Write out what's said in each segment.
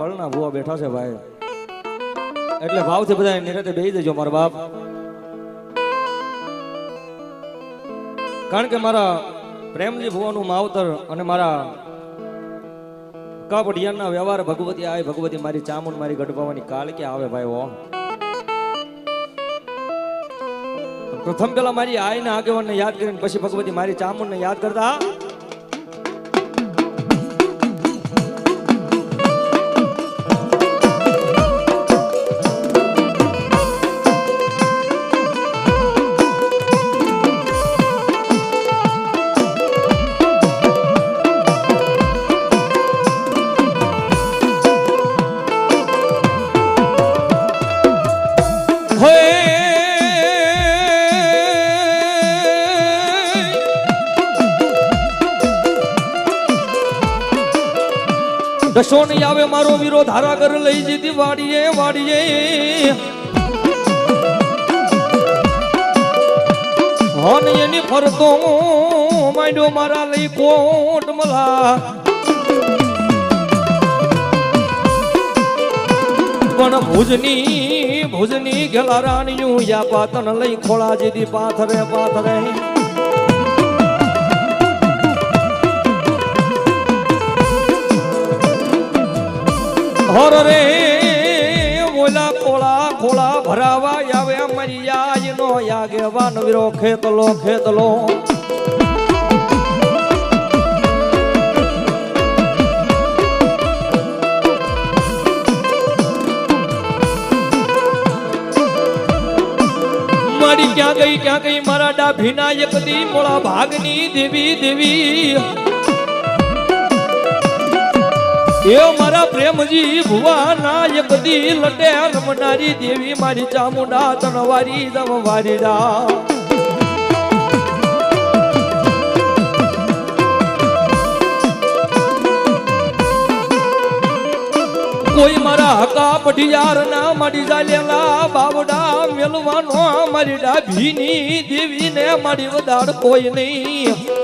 પળના ભૂવા બેઠા છે ભાઈ. એટલે ભાવથી બધા નિરાતે બેસી દેજો મારા બાપ. કારણ કે મારા પ્રેમજી ભુવાનું માવતર અને મારા કપડિયાના વ્યવહાર ભગવતી આવે ભગવતી મારી ચામુંડ મારી ગઢવાની કાલ કે આવે ભાઈ ઓ પ્રથમ પેલા મારી આયના આગેવાનને યાદ કરીને પછી ભગવતી મારી ચામુંડને યાદ કરતા? દશો નહીં આવે મારો વીરો ધારા કર લઈ જીતી વાડીએ વાડીએ. હન એની ફરતો માંડ્યો મારા લઈ કોટ મલા. પણ ભુજની ભુજની ગેલા રાણીયું યા પાતન લઈ ખોળા જીધી પાથરે પાથરે. હર રે બોલા કોળા ખોળા ભરાવા આવે અમારી યાજ નો યાગે વાન વીરો ખેતલો ખેતલો. મારી ક્યાં ગઈ ક્યાં ગઈ, મારા ડાભીના એક દી, મોળા ભાગની દેવી દેવી. એ મારા પ્રેમજી ભુવાના એ બધી લટે રમનારી દેવી, મારી ચામુંડા તણવારી દમવારી ડા કોઈ મારા હકા પઢિયાર ના મારી જાલેલા બાવડા મેલવાનો મારી ડાભીની દેવીને મારી વધાર કોઈ નહીં.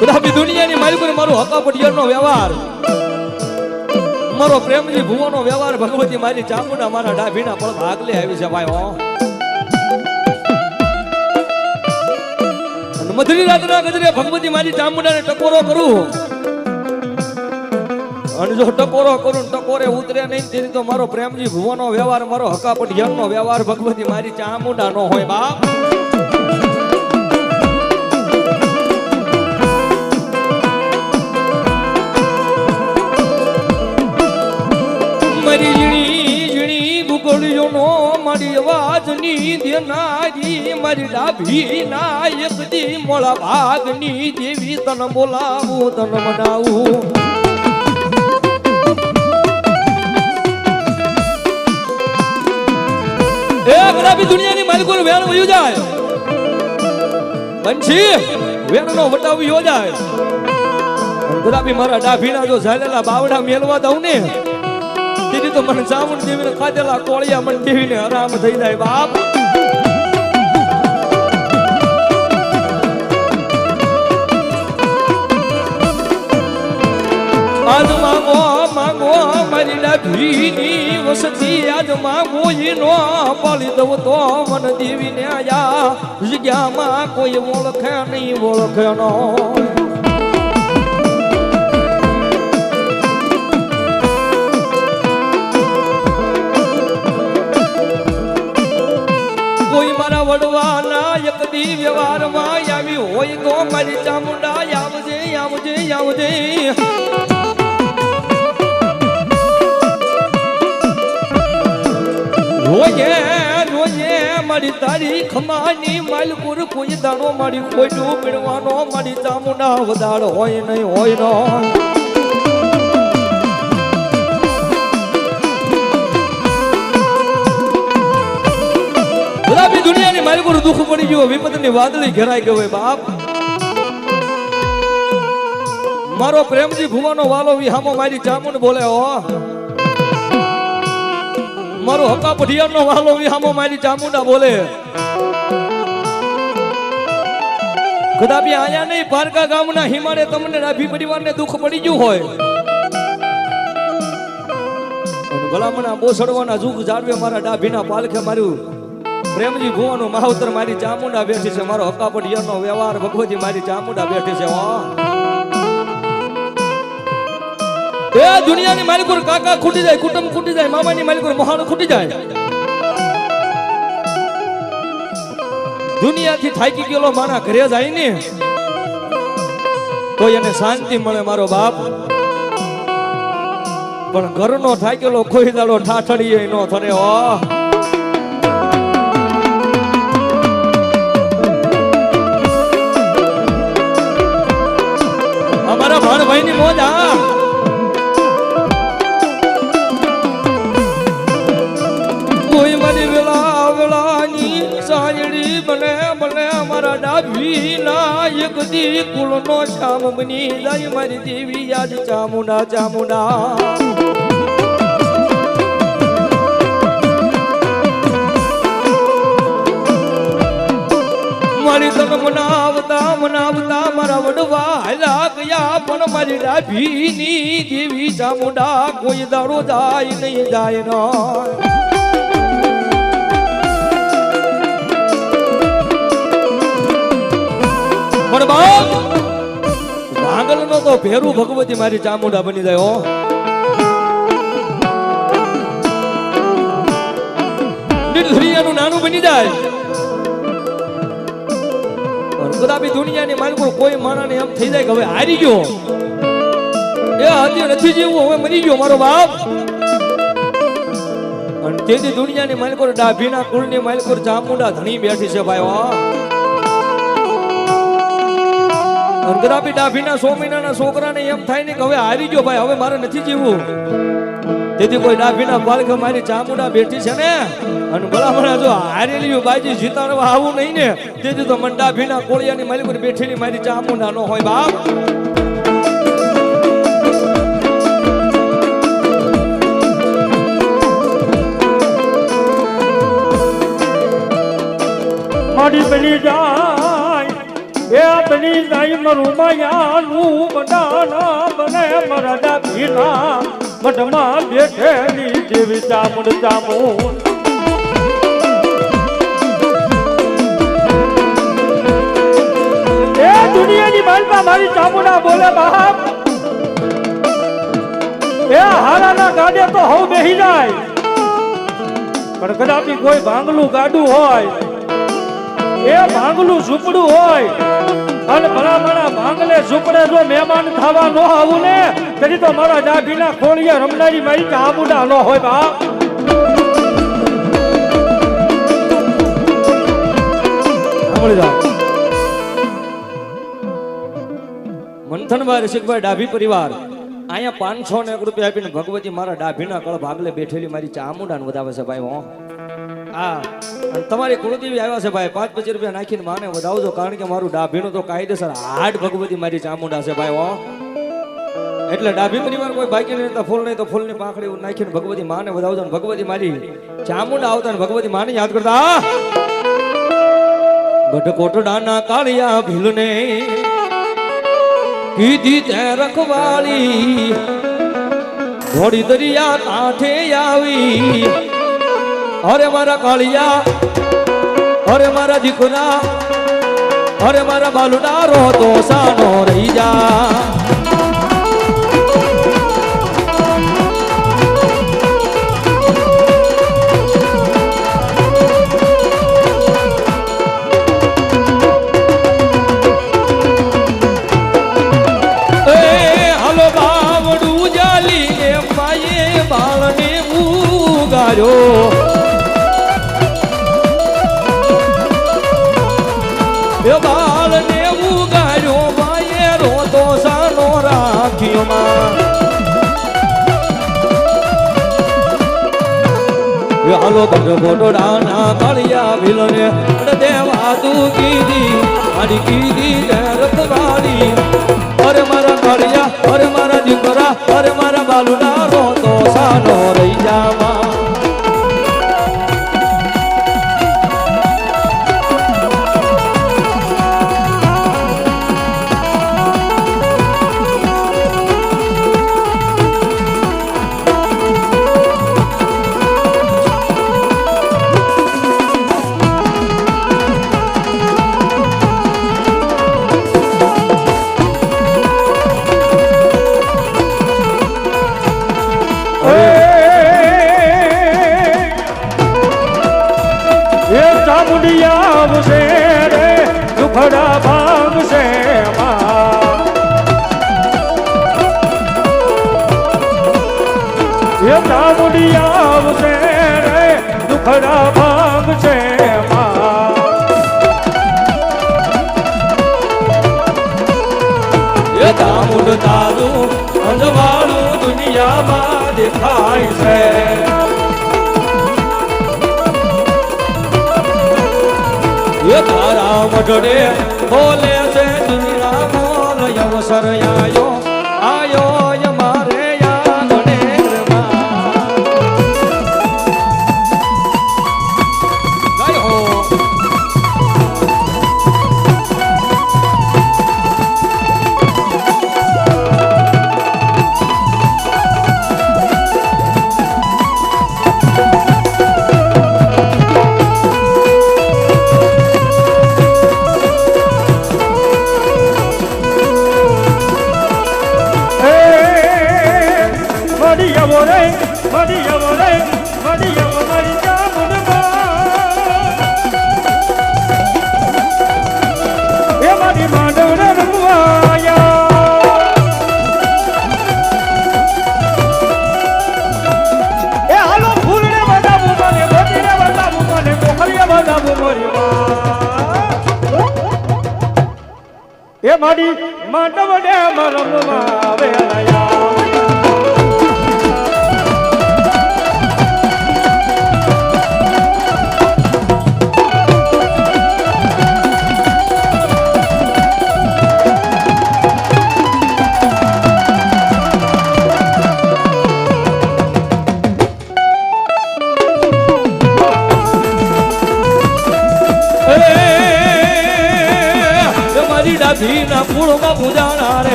બધા બી દુનિયાની પર મારો હકાપટિયાનો વ્યવહાર. મારો પ્રેમજી ભુવાનો વ્યવહાર, ભગવતી મારી ચામુંડા મારા ડાભીના પણ ભાગલે આવી છે ભાઈ હો મધરી રાતના ગજરે ભગવતી મારી ચામુંડાને ટકોરો કરું. અને જો ટકોરો કરું ટકોરે ઉતરે નહીં, તેની તો મારો પ્રેમજી ભુવાનો વ્યવહાર, મારો હકાપટ પટિયારનો વ્યવહાર ભગવતી મારી ચામુંડા નો હોય, બાપ. મારી ઝીણી ઝીણી ગુગળીઓ નો મારી અવાજની દેનારી, મારી ડાભી ના એક દી મોળા ભાગની દેવી, તન બોલાવું, તન મનાવું. એ ગરાબી દુનિયાની વેણ વયું જાય. પંછી વેણ નો વટાવ્યો જાય. ગરાબી મારા ડાભીના જો ઝાલેલા બાવડા મેલવા દઉં ને દીદી તો મને ચામુંડ દેવીને ખાધેલા કોળિયા મને દેવીને આરામ થઈ જાય બાપ. આજ માંગો માંગો મારી ડાભીની વસતી. આજ માંગો ઈનો પાલી દઉં તો મન દેવીને આયા. જગ્યામાં કોઈ ઓળખે નહીં, ઓળખે નો કોઈ નાયક દી વ્યવહારમાં આવી હોય તો મારી ચામુંડા આવજે આવજે આવજે. રોજે રોજે મારી તારી ખમાની માલપુર કોઈ દાડો મારી કોઈ ડૂબડવાનો મારી ચામુંડા વધાર હોય નહીં, હોય નો દુનિયાની મારી પર દુઃખ પડી ગયું વિપતની વાદળી ઘેરાઈ ગયો હોય બાપ. મારો પ્રેમજી ભુવાનો વાલો વિહામો મારી ચામુંડ બોલે, હો. મારો હકા પઢિયારનો વાલો વિહામો મારી ચામુંડા બોલે કદાપી આયા નહીં, પારકા ગામના હિમાને તમને ડાભી પરિવારને દુઃખ પડી ગયું હોય. ભલામણા બોસડવાના જુગ જાળવે મારા ડાભીના પાલખે માર્યું. પ્રેમજી ભુવાનું માવતર મારી ચામુંડા બેઠી છે. મારો હકાપટ યરનો વ્યવહાર ભગવતી મારી ચામુંડા બેઠી છે. એ દુનિયાની માલિકોર કાકા ખૂટી જાય, કુટુંબ ખૂટી જાય, મામાની માલિકોર મહાન ખૂટી જાય. દુનિયાથી થાકી ગયેલો મારા ઘરે જાય ને, તો એને શાંતિ મળે મારો બાપ. પણ ઘરનો થાકેલો કોઈ દાડો ઠાઠડીએ નો થરે. હો અમારા ભાણભાઈ ની મોજ, હા. કોઈ મારી વેલા વેલાની સાંજડી બને બને મારા ડાભી ના એક દી કુળનો શ્યામ બની જાય મારી દેવી યાદ ચામુંડા ચામુંડા. મારી તન મનાવતા મનાવતા મારા વડવા હાલા ગયા. પણ મારી ડાભી ની દેવી ચામુંડા કોઈ દારો જાય નહીં, જાય ન. વાગલ નો તો ભેરું ભગવતી મારી ચામુંડા બની જાય, હો. નિર્ધરિયાનું નાનું બની જાય. કદાપી દુનિયાની માલકો કોઈ માણાને એમ થઈ જાય કે હવે હારી ગયો. એ હજી નથી જીવવું, હવે મરી ગયો મારો બાપ. અને તેથી દુનિયાની માલકો ડાભીના કુળની માલકો ચામુંડા ધણી બેઠી છે ભાઈ વાહ અંતરાપી ડાભીના સો મહિનાના છોકરાને એમ થાય ને કે હવે હારી ગયો ભાઈ, હવે મારે નથી જીવવું. તેથી કોઈ ડાભીના બાળક મારી ચામુંડા બેઠી છે ને? અને ભલામણા જો હારેલી બાજી જીતાડવા આવું નહીં ને, તેથી તો મને ડાભીના કોળિયાની માલિક પર બેઠેલી મારી ચામુંડા ન હોય બાપ. મારી બની જાય એ આપણી જાય મારું માયાનું બડાના બને મારા ભીના મઢમાં બેઠેલી જેવી ચામુંડ ચામુંડ. એ દુનિયાની માલમાં મારી ચામુંડા બોલે બાપ. એ હારાના ગાડે તો હવ જાય. પણ કદાપી કોઈ ભાંગલું ગાડું હોય એ ભાંગલું ઝૂંપડું હોય. અને ભલામણા ભાંગલે ઝૂંપડે જો મહેમાન થવા ન આવું ને, તેથી તો મારા ડાભીના ખોળીએ રમનારી મારી ચામુંડા ન હોય બા મંથનભાઈ, રસિકભાઈ, ડાભી પરિવાર, અહીંયા પાંચસો ને એક રૂપિયા આપીને ભગવતી મારા ડાભીના કળ ભાગલે બેઠેલી મારી ચામુંડાને વધાવે છે ભાઈ, હો. હા. અને તમારી કુળદેવી આવ્યા છે ભાઈ, પાંચ પચીસ રૂપિયા નાખીને માને વધાવજો, કારણ કે મારું ડાભીનું તો કાયદેસર હાડ ભગવતી મારી ચામુંડા છે ભાઈ ઓ એટલે ડાભી પરિવાર કોઈ બાકી નહીં ફૂલ નહીં, તો ફૂલની પાંખડી નાખીને ભગવતી માને વધાવજો ને ભગવતી મારી ચામુંડા આવતા ને ભગવતી માને યાદ કરતા ગઢકોટડાના કાળિયા ભીલને કીધી તે રખવાળી, ઘોડી દરિયા કાંઠે આવી. અરે મારા કાળિયા, અરે મારા દીકરા અરે મારા બાલુના રો તો સાનો રહી જા. એ બાવડું જાલીને માયે બાળને ઉગાર્યો. રાખ્યો માં એ હાલો ગઢગોટડાના કાળિયા ભીલને દેવા તું કીધી. મારી કીધી તે રખવાળી અરે મારા કાળિયા, અરે મારા દીકરા, અરે મારા બાલુડા રોતો સાનો દામુડ તારું અંજવાળું દુનિયામાં દેખાય છે. તારા મઢડે બોલે છે દુનિયા મોલ અવસર આયો.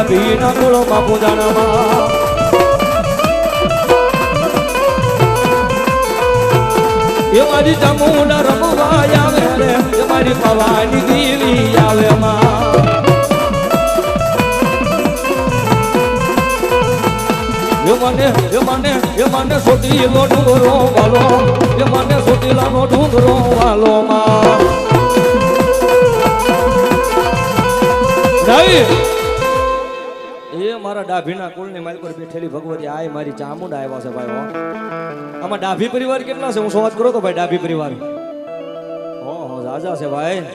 મારી ભીના કુળો બાપુ જાણામાં એ મારી ચામુંડા રમવા આવે રે, એ મારી પવાની દેવી આવે માં. એ મને એ મને એ મને સોટીલો ડુંગરો વાલો, એ મને સોટીલાનો ડુંગરો વાલો માં. એ મારા ડાભીના કુળની માલ પર બેઠેલી ભગવતી આય મારી ચામુંડા આવ્યા છે ભાઈ, હો. આમાં ડાભી પરિવાર કેટલા છે? હું શું વાત કરો તો ભાઈ, ડાભી પરિવાર? ઓહો ઝાઝા છે ભાઈ.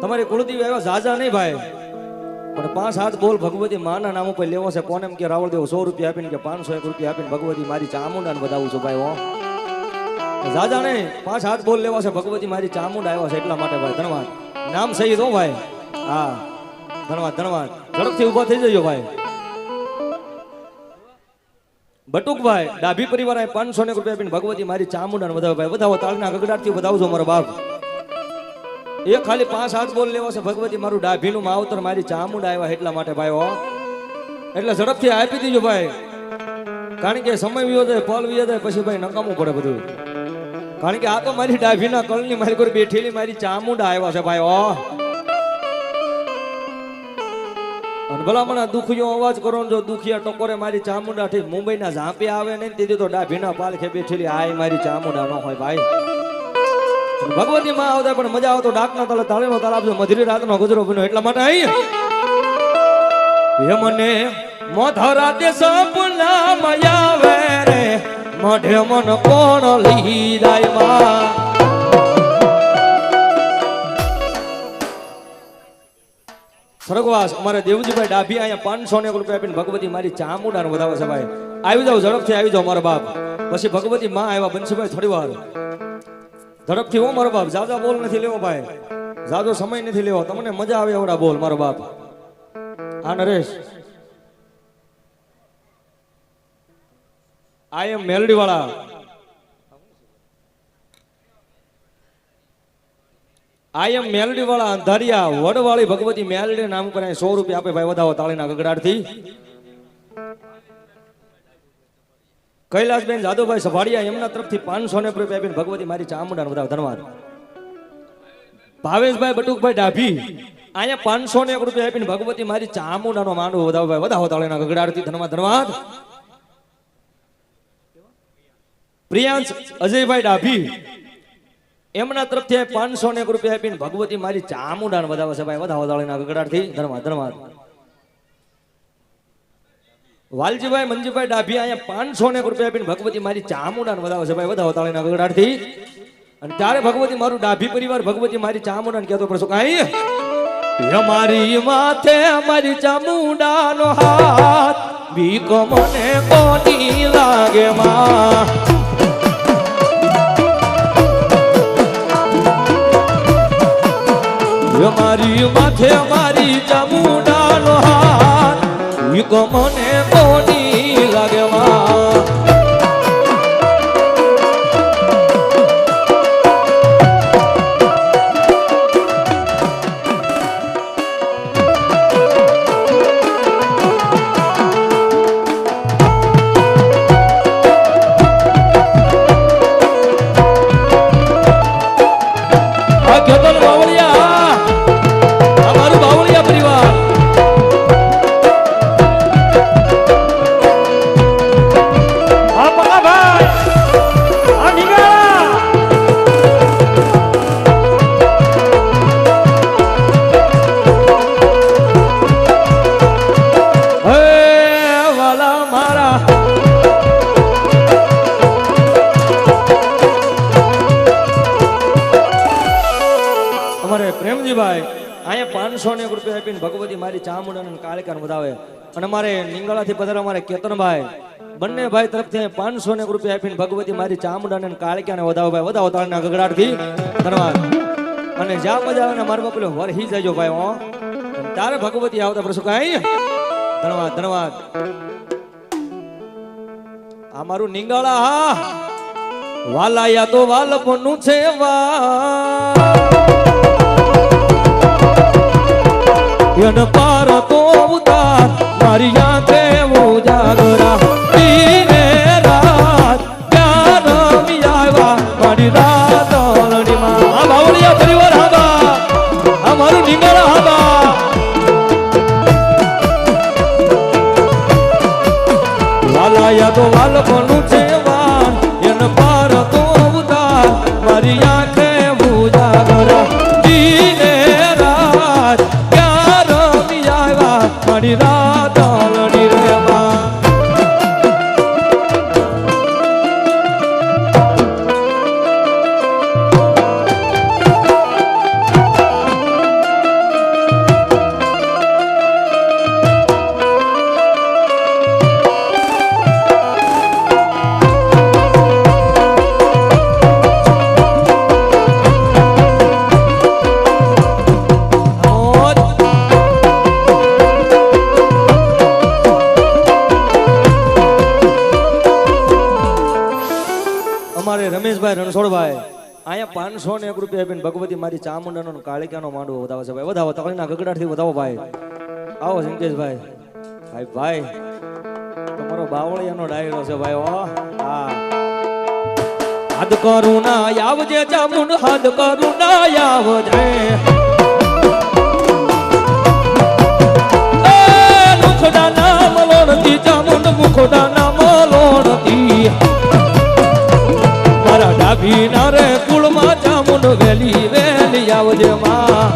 તમારી કુળદેવી આવ્યા ઝાઝા નહીં ભાઈ. પણ પાંચ હાથ બોલ ભગવતી માના નામ ઉપર લેવો છે. કોને એમ કે રાવળ દેવો સો રૂપિયા આપીને કે પાંચસો એક રૂપિયા આપીને ભગવતી મારી ચામુંડાને બતાવું છું ભાઈ, હો. જાજા નહીં, પાંચ હાથ બોલ લેવા છે. ભગવતી મારી ચામુંડા આવ્યા છે એટલા માટે ભાઈ, ધન્યવાદ. નામ સહી દો ભાઈ. હા. ધન્યવાદ ધન્યવાદ. ઝડપથી ઊભા થઈ જજો ભાઈ. બટુકભાઈ, ડાભી પરિવાર પાંચસો ને રૂપિયા આપીને ભગવતી મારી ચામુંડા વધાવો ભાઈ. વધાવો, તાળના ગગડાટથી વધાવજો મારો બાપ. એ ખાલી પાંચ હાથ બોલ લેવો છે ભગવતી મારું ડાભીનું માવતર, મારી ચામુંડા આવ્યા એટલા માટે ભાઈ, હો. એટલે ઝડપથી આપી દીજો ભાઈ. કારણ કે સમય વિયો જાય, પલ વિયો જાય, પછી ભાઈ નકામું પડે બધું. કારણ કે આ તો મારી ડાભીના કલની મારી કોઈ બેઠેલી મારી ચામુંડા આવ્યા છે ભાઈ, હો. અને ભલા મને દુખિયો અવાજ કરો ને જો દુખિયા ટકોરે મારી ચામુંડા થી મુંબઈના ઝાંપે આવે ને તેથી તો ડાભીના પાલખે બેઠેલી આય મારી ચામુંડા ન હોય ભાઈ. ભગવતી માં આવતા પણ મજા આવતો ડાકના તલે તાળીનો તાળ આપજો, મધુરી રાતનો ગુજરો બન્યો એટલા માટે અહીં હે મને મોધરા તે સપના મયાવે રે, મઢે મન કોણ લીધાયમાં સ્વર્ગવાસ અમારે દેવજીભાઈ ડાભી અહીંયા પાંચસો ને રૂપિયા આપીને ભગવતી મારી ચામુંડાને વધાવે છે ભાઈ. આવી જાઓ, ઝડપથી આવી જાઓ મારા બાપ. પછી ભગવતી માં આવ્યા, બંસીભાઈ થોડી વાર. ઝડપથી હો મારો બાપ, જાજા બોલ નથી લેવો ભાઈ. જાજો સમય નથી લેવો. તમને મજા આવે એવડા બોલ, મારો બાપ. હા નરેશ. આઈ એમ મેલડી વાળા આઈ મેલડી વાળા અંધારિયા, વડવાળી ભગવતી મેલડી નામ પર સો રૂપિયા આપે ભાઈ, વધાવો તાળીના ગગડાટથી કૈલાસબેન જાદવભાઈ સભાડિયા એમના તરફથી પાંચસો ને રૂપિયા આપીને ભગવતી મારી ચામુંડા વધાવો, ધન્યવાદ. ભાવેશભાઈ, બટુકભાઈ ડાભી, અહીંયા પાંચસો ને એક રૂપિયા આપીને ભગવતી મારી ચામુંડાનો માંડવો વધાવો ભાઈ, વધાવો તાળીના ગગડાટથી ધન્યવાદ ધન્યવાદ. પ્રિયાંશ અજયભાઈ ડાભી એમના તરફથી પાંચસો ને એક રૂપિયા આપીને ભગવતી મારી ચામુંડાને વધાવે છે ભાઈ. વધાવો દાળીના ગગડાટથી ધર્મા ધર્મા. વાલજીભાઈ, મંજીભાઈ ડાભી અહીંયા પાંચસો ને રૂપિયા આપીને ભગવતી મારી ચામુંડાને વધાવે છે ભાઈ. વધાવો તાળીના ગગડાટથી અને ત્યારે ભગવતી મારું ડાભી પરિવાર ભગવતી મારી ચામુંડાને કહેતો પડશો કાંઈ અમારી માથે અમારી ચામુંડાનો હાથ. બીકો મને કોની લાગે માં? અમારી માથે મારી ચામુંડાનો હાથ બીકો મને કોની લાગે અને અમારે નિંગળાથી પધારા અમારે કેતનભાઈ. બંને ભાઈ તરફથી પાંચસો ને રૂપિયા આપીને ભગવતી મારી ચામુંડાને કાળિકાને વધાવો ભાઈ, વધાવો તાળના ગગડાટથી. ધન્યવાદ. અને જ્યાં મજા આવે ને મારા બાપુ વરહી જજો ભાઈ, હો. તારે ભગવતી આવતા પ્રસુ કાંઈ? ધન્યવાદ ધન્યવાદ. આ મારું નિંગાળા, હા. વાલાયા તો વાલપનું છે, વા. મારી આંખે ઉજાગરા. દીને રાત ક્યાં રમી આવ્યા. મારી રાત અરણીમાં. આ બાવળિયા પરિવાર હાબા આ મારું નિંગાળા હાબા વાલાયા તો છે આવ્યા. મારી અમારે રમેશભાઈ રણછોડભાઈ, અહીંયા પાંચસો ને એક રૂપિયા આપીને ભગવતી મારી ચામુંડાનો કાળિકાનો માંડવો વધાવે છે ભાઈ. વધાવો તકલીના ગગડાટથી વધાવો ભાઈ. આવો સંકેશભાઈ ભાઈ ભાઈ, તમારો બાવળિયાનો ડાયરો છે ભાઈ ઓ હા. હદ કરુણા આવજે ચામુંડ હદ કરું ના આવજે મુખડા નામ લોણથી ચામુંડ, મુખોડા નામ ડાભી ના રે, કુળમાં ચામુંડ વેલી વેલી આવજે માં.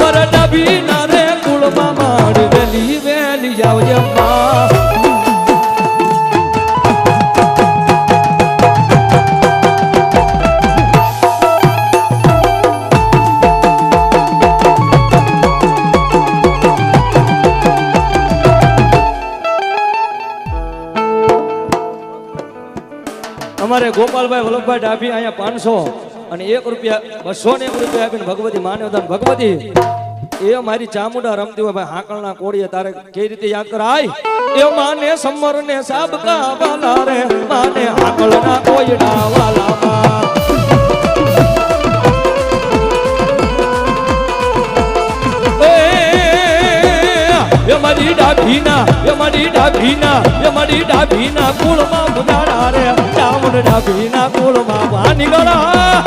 મારા ડાભી ના રે, કુળમાં માડ વેલી વેલી આવજે માં. વલ્લભભાઈ ડાભી અહીંયા પાંચસો અને એક રૂપિયા બસો ને એક રૂપિયા આપીને ભગવતી માન્યવદાન ભગવતી. એ મારી ચામુંડા રમતી હોય, ભાઈ, હાકળના કોળીએ તારે કઈ રીતે યાદ કરાય? એ માને સમર ને સાબકા વાલા રે, માને હાકળના કોયડા વાલા મારી ડાભીના એ મારી ડાભીના એ મારી ડાભીના કુળમાં મુદાડા રે ચામુંડ ડાભીના કુળમાં વાની ગળા